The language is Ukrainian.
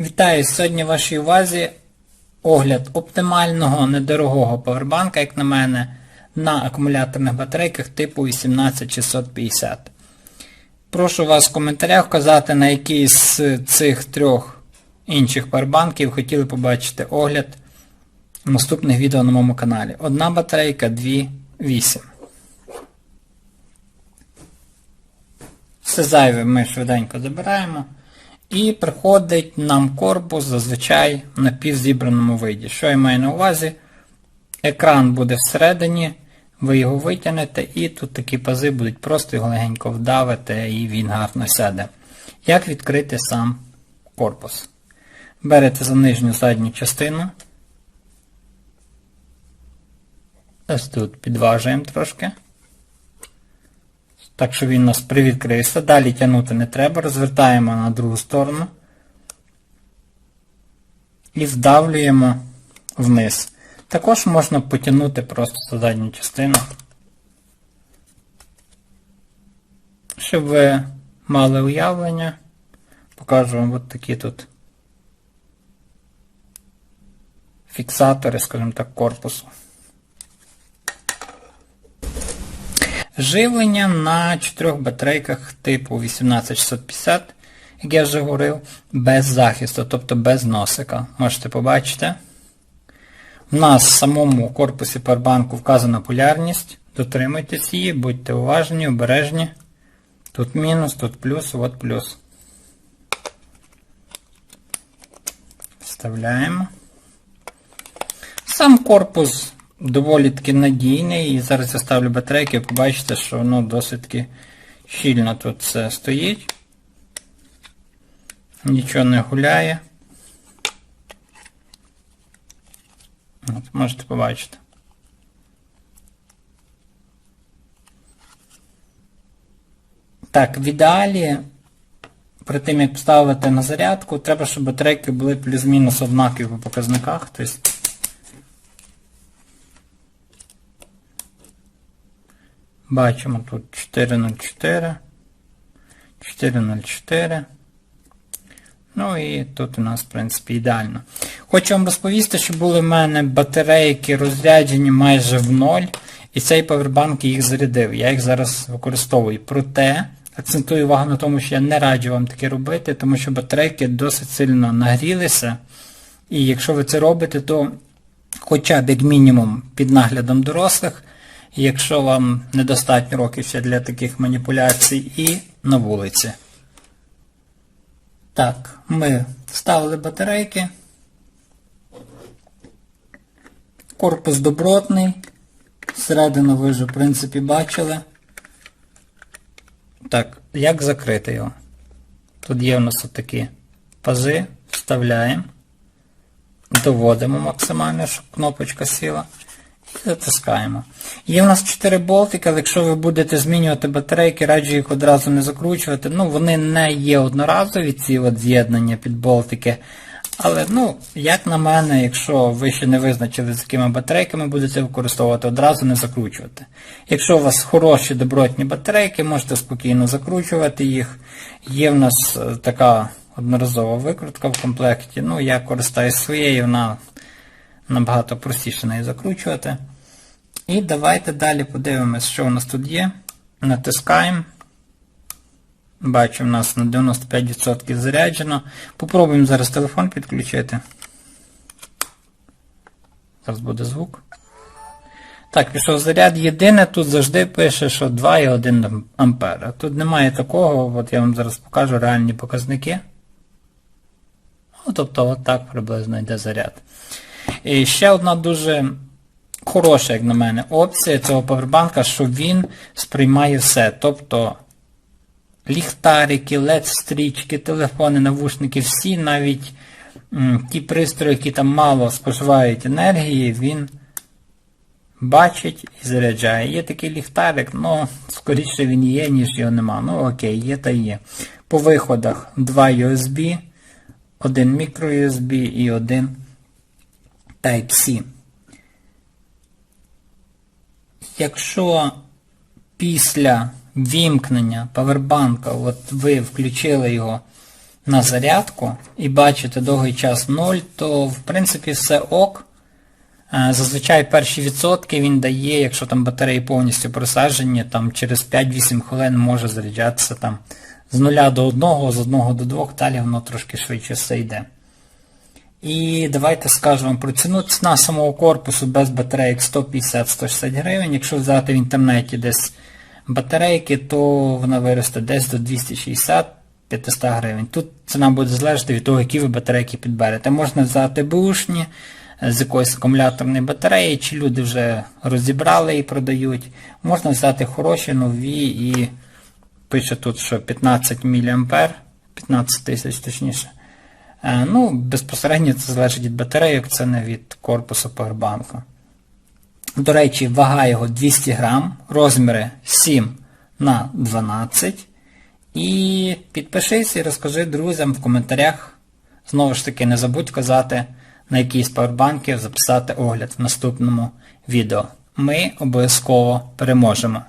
Вітаю! Сьогодні в вашій увазі огляд оптимального недорогого павербанка, як на мене, на акумуляторних батарейках типу 18650. Прошу вас в коментарях вказати, на який з цих трьох інших павербанків хотіли побачити огляд в наступних відео на моєму каналі. Одна батарейка, дві, вісім. Все зайве ми швиденько забираємо. І приходить нам корпус зазвичай в напівзібраному виді. Що я маю на увазі? Екран буде всередині, ви його витягнете, і тут такі пази будуть просто його легенько вдавити, і він гарно сяде. Як відкрити сам корпус? Берете за нижню задню частину. Ось тут підважуємо трошки. Так що він у нас привідкрився. Далі тягнути не треба. Розвертаємо на другу сторону. І вдавлюємо вниз. Також можна потягнути просто за задню частину. Щоб ви мали уявлення, покажу вам от такі тут фіксатори, скажімо так, корпусу. Живлення на чотирьох батарейках типу 18650, як я вже говорив, без захисту, тобто без носика. Можете побачити. У нас в самому корпусі парбанку вказана полярність. Дотримуйтесь її, будьте уважні, обережні. Тут мінус, тут плюс, от плюс. Вставляємо. Сам корпус доволі таки надійний. І зараз я ставлю батарейки, побачите, що воно досить таки щільно тут все стоїть. Нічого не гуляє. От, Можете побачити. Так, в ідеалі, при тим як поставити на зарядку, треба, щоб батарейки були плюс-мінус однакові по показниках. Тобто Бачимо тут 404, 404. Ну і тут у нас, в принципі, ідеально. Хочу вам розповісти, що були в мене батарейки розряджені майже в ноль. І цей павербанк їх зарядив. Я їх зараз використовую. Проте, акцентую увагу на тому, що я не раджу вам таке робити, тому що батарейки досить сильно нагрілися. І якщо ви це робите, то хоча б як мінімум під наглядом дорослих. Якщо вам недостатньо років ще для таких маніпуляцій і на вулиці. Так, ми вставили батарейки. Корпус добротний. Всередину ви вже, в принципі, бачили. Так, як закрити його? Тут є у нас такі пази, вставляємо, доводимо максимально, щоб кнопочка сіла. І затискаємо. Є в нас 4 болтики, але якщо ви будете змінювати батарейки, раджу їх одразу не закручувати. Ну, вони не є одноразові, ці от з'єднання під болтики. Але, ну, як на мене, якщо ви ще не визначили, з якими батарейками будете використовувати, одразу не закручувати. Якщо у вас хороші добротні батарейки, можете спокійно закручувати їх. Є в нас е, така одноразова викрутка в комплекті. Ну, я користаюсь своєю, вона набагато простіше неї закручувати. І давайте далі подивимось, що у нас тут є. Натискаємо. Бачимо, у нас на 95% заряджено. Попробуємо зараз телефон підключити. Зараз буде звук. Так, пішов заряд. Єдине, тут завжди пише, що 2,1 А. Тут немає такого, от я вам зараз покажу реальні показники. Ну, тобто, от так приблизно йде заряд. І ще одна дуже хороша, як на мене, опція цього павербанка, що він сприймає все. Тобто ліхтарики, LED-стрічки, телефони, навушники, всі, навіть м, ті пристрої, які там мало споживають енергії, він бачить і заряджає. Є такий ліхтарик, ну, скоріше він є, ніж його нема. Ну окей, є та є. По виходах два USB, один мікро-USB і один Type-C. Якщо після вімкнення павербанка, от ви включили його, на зарядку і бачите довгий час 0, то в принципі все ок. Е, Зазвичай перші відсотки він дає, якщо там батареї повністю просаджені, там через 5-8 хвилин може заряджатися там з 0 до 1, з 1 до 2, далі воно трошки швидше все йде. І давайте скажемо про ціну. Ціна самого корпусу без батарейок 150-160 гривень. Якщо взяти в інтернеті десь батарейки, то вона виросте десь до 260-500 гривень. Тут ціна буде залежати від того, які ви батарейки підберете. Можна взяти бушні з якоїсь акумуляторної батареї, чи люди вже розібрали і продають. Можна взяти хороші, нові і пише тут, що 15 мА, 15 тисяч точніше. Е, Ну, безпосередньо це залежить від батарейок, це не від корпусу поwerbank. До речі, вага його 200 грам, розміри 7 на 12. І підпишись і розкажи друзям в коментарях. Знову ж таки, не забудь казати, на який з павербанків записати огляд в наступному відео. Ми обов'язково переможемо.